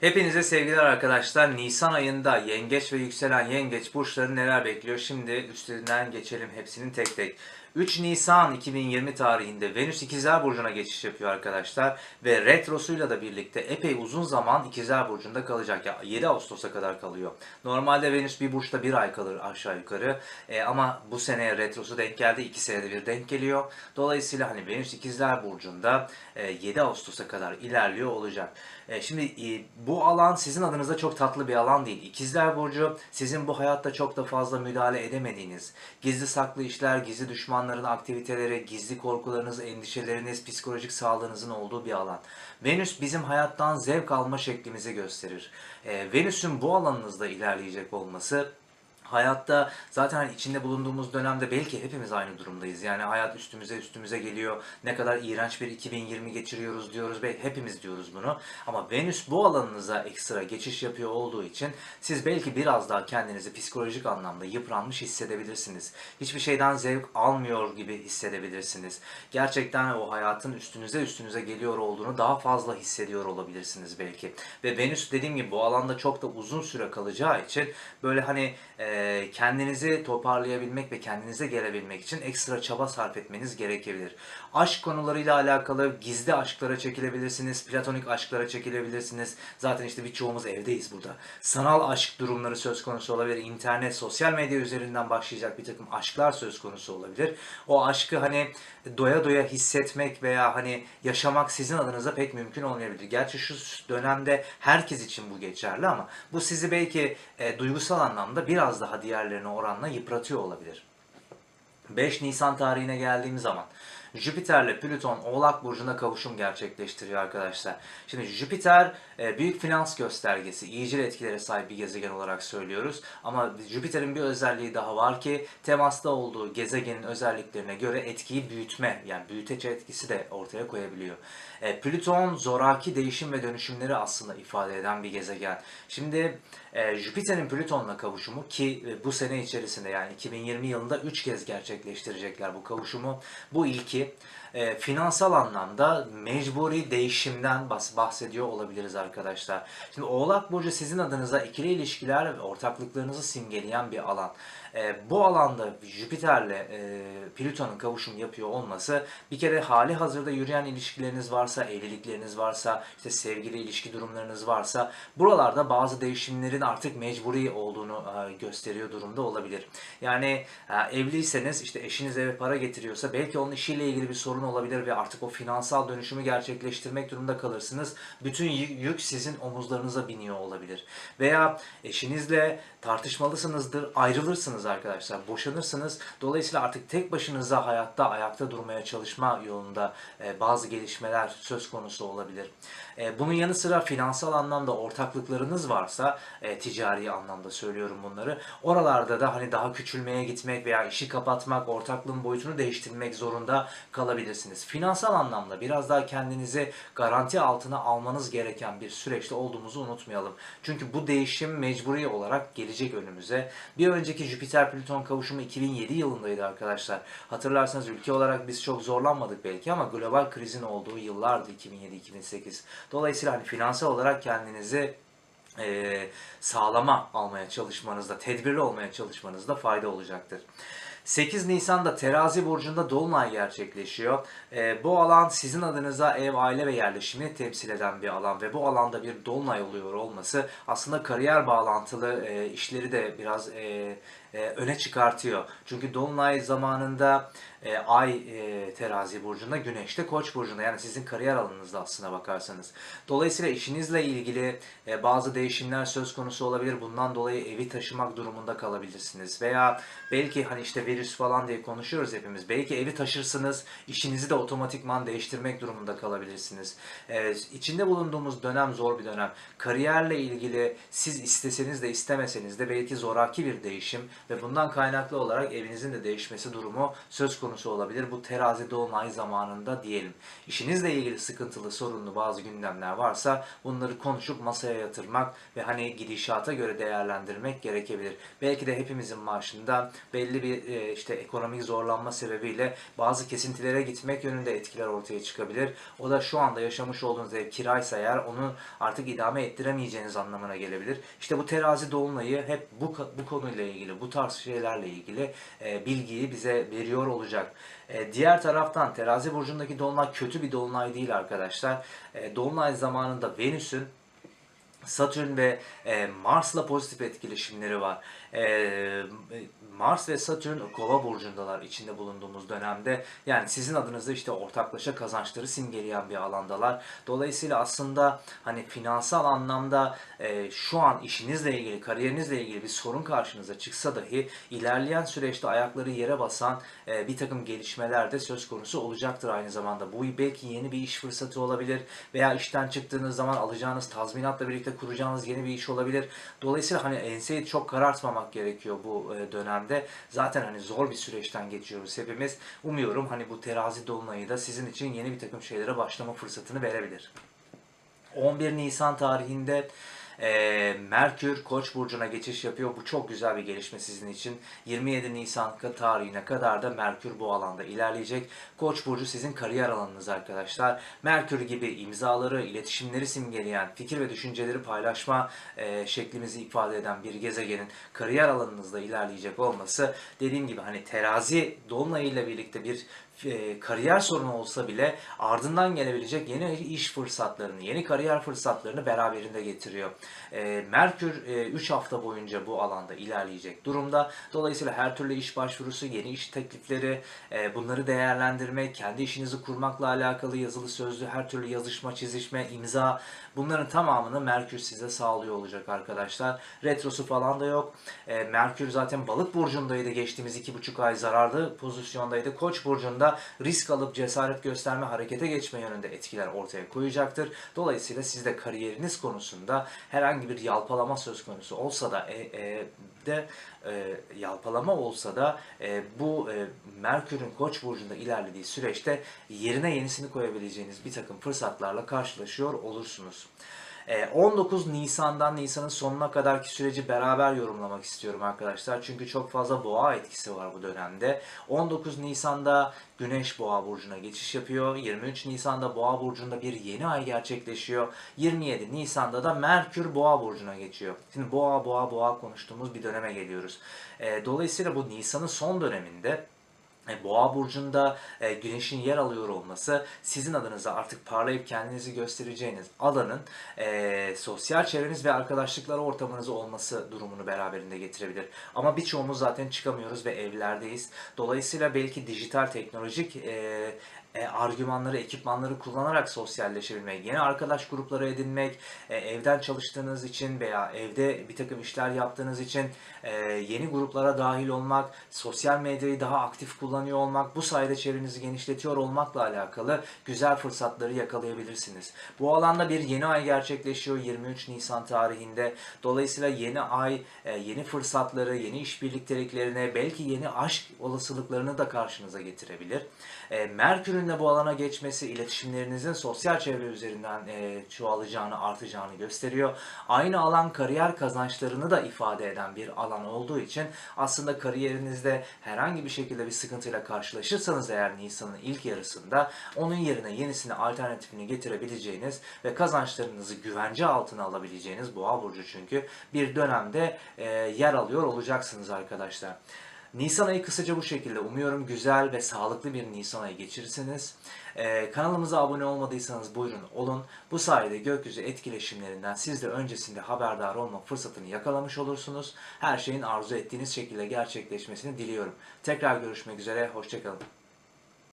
Hepinize sevgiler arkadaşlar. Nisan ayında yengeç ve yükselen yengeç burçları neler bekliyor? Şimdi üstlerinden geçelim hepsinin tek tek. 3 Nisan 2020 tarihinde Venüs İkizler Burcu'na geçiş yapıyor arkadaşlar. Ve retrosuyla da birlikte epey uzun zaman İkizler Burcu'nda kalacak. Ya 7 Ağustos'a kadar kalıyor. Normalde Venüs bir burçta bir ay kalır aşağı yukarı. E, ama bu seneye retrosu denk geldi. 2 senede bir denk geliyor. Dolayısıyla hani Venüs İkizler Burcu'nda e, 7 Ağustos'a kadar ilerliyor olacak. E, şimdi e, bu alan sizin adınıza çok tatlı bir alan değil. İkizler Burcu sizin bu hayatta çok da fazla müdahale edemediğiniz, gizli saklı işler, gizli düşmanların aktiviteleri, gizli korkularınız, endişeleriniz, psikolojik sağlığınızın olduğu bir alan. Venüs bizim hayattan zevk alma şeklimizi gösterir. E, Venüs'ün bu alanınızda ilerleyecek olması Hayatta zaten hani içinde bulunduğumuz dönemde belki hepimiz aynı durumdayız. Yani hayat üstümüze üstümüze geliyor. Ne kadar iğrenç bir 2020 geçiriyoruz diyoruz ve hepimiz diyoruz bunu. Ama Venüs bu alanınıza ekstra geçiş yapıyor olduğu için siz belki biraz daha kendinizi psikolojik anlamda yıpranmış hissedebilirsiniz. Hiçbir şeyden zevk almıyor gibi hissedebilirsiniz. Gerçekten o hayatın üstünüze üstünüze geliyor olduğunu daha fazla hissediyor olabilirsiniz belki. Ve Venüs dediğim gibi bu alanda çok da uzun süre kalacağı için böyle hani e, kendinizi toparlayabilmek ve kendinize gelebilmek için ekstra çaba sarf etmeniz gerekebilir. Aşk konularıyla alakalı gizli aşklara çekilebilirsiniz, platonik aşklara çekilebilirsiniz. Zaten işte birçoğumuz evdeyiz burada. Sanal aşk durumları söz konusu olabilir. İnternet, sosyal medya üzerinden başlayacak bir takım aşklar söz konusu olabilir. O aşkı hani doya doya hissetmek veya hani yaşamak sizin adınıza pek mümkün olmayabilir. Gerçi şu dönemde herkes için bu geçerli ama bu sizi belki e, duygusal anlamda biraz daha diğerlerine oranla yıpratıyor olabilir. 5 Nisan tarihine geldiğim zaman Jüpiter'le Plüton Oğlak Burcu'na kavuşum gerçekleştiriyor arkadaşlar. Şimdi Jüpiter e, büyük finans göstergesi, iyicil etkilere sahip bir gezegen olarak söylüyoruz. Ama Jüpiter'in bir özelliği daha var ki temasta olduğu gezegenin özelliklerine göre etkiyi büyütme yani büyüteç etkisi de ortaya koyabiliyor. E, Plüton zoraki değişim ve dönüşümleri aslında ifade eden bir gezegen. Şimdi e, Jüpiter'in Plüton'la kavuşumu ki e, bu sene içerisinde yani 2020 yılında 3 kez gerçekleştirecekler bu kavuşumu. Bu ilki e, finansal anlamda mecburi değişimden bahs- bahsediyor olabiliriz arkadaşlar. Şimdi Oğlak Burcu sizin adınıza ikili ilişkiler ve ortaklıklarınızı simgeleyen bir alan. E, bu alanda Jüpiter'le e, Plüton'un kavuşum yapıyor olması bir kere hali hazırda yürüyen ilişkileriniz varsa, evlilikleriniz varsa, işte sevgili ilişki durumlarınız varsa buralarda bazı değişimlerin artık mecburi olduğunu e, gösteriyor durumda olabilir. Yani e, evliyseniz işte eşiniz eve para getiriyorsa belki onun işiyle ilgili bir sorun olabilir ve artık o finansal dönüşümü gerçekleştirmek durumunda kalırsınız. Bütün yük sizin omuzlarınıza biniyor olabilir. Veya eşinizle tartışmalısınızdır, ayrılırsınız arkadaşlar, boşanırsınız. Dolayısıyla artık tek başınıza hayatta ayakta durmaya çalışma yolunda e, bazı gelişmeler söz konusu olabilir. E, bunun yanı sıra finansal anlamda ortaklıklarınız varsa, e, ticari anlamda söylüyorum bunları. Oralarda da hani daha küçülmeye gitmek veya işi kapatmak, ortaklığın boyutunu değiştirmek zorunda kalabilirsiniz. Finansal anlamda biraz daha kendinizi garanti altına almanız gereken bir süreçte olduğumuzu unutmayalım. Çünkü bu değişim mecburi olarak gelecek önümüze. Bir önceki Jüpiter-Plüton kavuşumu 2007 yılındaydı arkadaşlar. Hatırlarsanız ülke olarak biz çok zorlanmadık belki ama global krizin olduğu yıllardı 2007-2008. Dolayısıyla hani finansal olarak kendinizi e, sağlama almaya çalışmanızda, tedbirli olmaya çalışmanızda fayda olacaktır. 8 Nisan'da Terazi Burcu'nda Dolunay gerçekleşiyor. E, bu alan sizin adınıza ev, aile ve yerleşimi temsil eden bir alan ve bu alanda bir Dolunay oluyor olması aslında kariyer bağlantılı e, işleri de biraz e, e, öne çıkartıyor. Çünkü Dolunay zamanında e, Ay e, Terazi Burcu'nda, Güneş de Koç Burcu'nda. Yani sizin kariyer alanınızda aslına bakarsanız. Dolayısıyla işinizle ilgili e, bazı değişimler söz konusu olabilir. Bundan dolayı evi taşımak durumunda kalabilirsiniz. Veya belki hani işte virüs falan diye konuşuyoruz hepimiz. Belki evi taşırsınız, işinizi de otomatikman değiştirmek durumunda kalabilirsiniz. E, içinde bulunduğumuz dönem zor bir dönem. Kariyerle ilgili siz isteseniz de istemeseniz de belki zoraki bir değişim ve bundan kaynaklı olarak evinizin de değişmesi durumu söz konusu olabilir. Bu terazi dolunay zamanında diyelim. İşinizle ilgili sıkıntılı, sorunlu bazı gündemler varsa bunları konuşup masaya yatırmak ve hani gidişata göre değerlendirmek gerekebilir. Belki de hepimizin maaşında belli bir e, işte ekonomik zorlanma sebebiyle bazı kesintilere gitmek yönünde etkiler ortaya çıkabilir. O da şu anda yaşamış olduğunuz ev kiraysa eğer onu artık idame ettiremeyeceğiniz anlamına gelebilir. İşte bu terazi dolunayı hep bu bu konuyla ilgili, bu tarz şeylerle ilgili e, bilgiyi bize veriyor olacak. E, diğer taraftan terazi burcundaki dolunay kötü bir dolunay değil arkadaşlar. E, dolunay zamanında Venüs'ün Satürn ve e, Mars'la pozitif etkileşimleri var. E, Mars ve Satürn Kova burcundalar içinde bulunduğumuz dönemde. Yani sizin adınızda işte ortaklaşa kazançları simgeleyen bir alandalar. Dolayısıyla aslında hani finansal anlamda e, şu an işinizle ilgili, kariyerinizle ilgili bir sorun karşınıza çıksa dahi ilerleyen süreçte ayakları yere basan e, bir takım gelişmeler de söz konusu olacaktır aynı zamanda. Bu belki yeni bir iş fırsatı olabilir veya işten çıktığınız zaman alacağınız tazminatla birlikte kuracağınız yeni bir iş olabilir. Dolayısıyla hani enseyi çok karartmamak gerekiyor bu e, dönemde. Zaten hani zor bir süreçten geçiyoruz hepimiz. Umuyorum hani bu terazi dolunayı da sizin için yeni bir takım şeylere başlama fırsatını verebilir. 11 Nisan tarihinde e, Merkür Koç burcuna geçiş yapıyor. Bu çok güzel bir gelişme sizin için. 27 Nisan tarihine kadar da Merkür bu alanda ilerleyecek. Koç burcu sizin kariyer alanınız arkadaşlar. Merkür gibi imzaları, iletişimleri simgeleyen, fikir ve düşünceleri paylaşma e, şeklimizi ifade eden bir gezegenin kariyer alanınızda ilerleyecek olması dediğim gibi hani terazi dolunayıyla birlikte bir e, kariyer sorunu olsa bile ardından gelebilecek yeni iş fırsatlarını, yeni kariyer fırsatlarını beraberinde getiriyor. E, Merkür 3 hafta boyunca bu alanda ilerleyecek durumda. Dolayısıyla her türlü iş başvurusu, yeni iş teklifleri, e, bunları değerlendirmek, kendi işinizi kurmakla alakalı yazılı sözlü her türlü yazışma, çizişme, imza bunların tamamını Merkür size sağlıyor olacak arkadaşlar. Retrosu falan da yok. E, Merkür zaten balık burcundaydı geçtiğimiz 2,5 ay zararlı pozisyondaydı. Koç burcunda risk alıp cesaret gösterme, harekete geçme yönünde etkiler ortaya koyacaktır. Dolayısıyla sizde kariyeriniz konusunda herhangi bir yalpalama söz konusu olsa da e, e, de e, yalpalama olsa da e, bu e, Merkür'ün Koç burcunda ilerlediği süreçte yerine yenisini koyabileceğiniz bir takım fırsatlarla karşılaşıyor olursunuz. E, 19 Nisan'dan Nisan'ın sonuna kadarki süreci beraber yorumlamak istiyorum arkadaşlar. Çünkü çok fazla boğa etkisi var bu dönemde. 19 Nisan'da Güneş Boğa burcuna geçiş yapıyor. 23 Nisan'da Boğa burcunda bir yeni ay gerçekleşiyor. 27 Nisan'da da Merkür Boğa burcuna geçiyor. Şimdi Boğa Boğa Boğa konuştuğumuz bir döneme geliyoruz. E, dolayısıyla bu Nisan'ın son döneminde Boğa burcunda e, güneşin yer alıyor olması sizin adınıza artık parlayıp kendinizi göstereceğiniz alanın e, sosyal çevreniz ve arkadaşlıklar ortamınız olması durumunu beraberinde getirebilir. Ama birçoğumuz zaten çıkamıyoruz ve evlerdeyiz. Dolayısıyla belki dijital teknolojik e, e, argümanları, ekipmanları kullanarak sosyalleşebilmek, yeni arkadaş grupları edinmek, e, evden çalıştığınız için veya evde bir takım işler yaptığınız için e, yeni gruplara dahil olmak, sosyal medyayı daha aktif kullanıyor olmak, bu sayede çevrenizi genişletiyor olmakla alakalı güzel fırsatları yakalayabilirsiniz. Bu alanda bir yeni ay gerçekleşiyor 23 Nisan tarihinde. Dolayısıyla yeni ay, e, yeni fırsatları, yeni iş birlikteliklerine, belki yeni aşk olasılıklarını da karşınıza getirebilir. E, Merkür'ün de bu alana geçmesi iletişimlerinizin sosyal çevre üzerinden e, çoğalacağını, artacağını gösteriyor. Aynı alan kariyer kazançlarını da ifade eden bir alan olduğu için aslında kariyerinizde herhangi bir şekilde bir sıkıntıyla karşılaşırsanız eğer Nisan'ın ilk yarısında onun yerine yenisini, alternatifini getirebileceğiniz ve kazançlarınızı güvence altına alabileceğiniz Boğa burcu çünkü bir dönemde e, yer alıyor olacaksınız arkadaşlar. Nisan ayı kısaca bu şekilde. Umuyorum güzel ve sağlıklı bir Nisan ayı geçirirsiniz. Ee, kanalımıza abone olmadıysanız buyurun olun. Bu sayede gökyüzü etkileşimlerinden siz de öncesinde haberdar olma fırsatını yakalamış olursunuz. Her şeyin arzu ettiğiniz şekilde gerçekleşmesini diliyorum. Tekrar görüşmek üzere, hoşçakalın.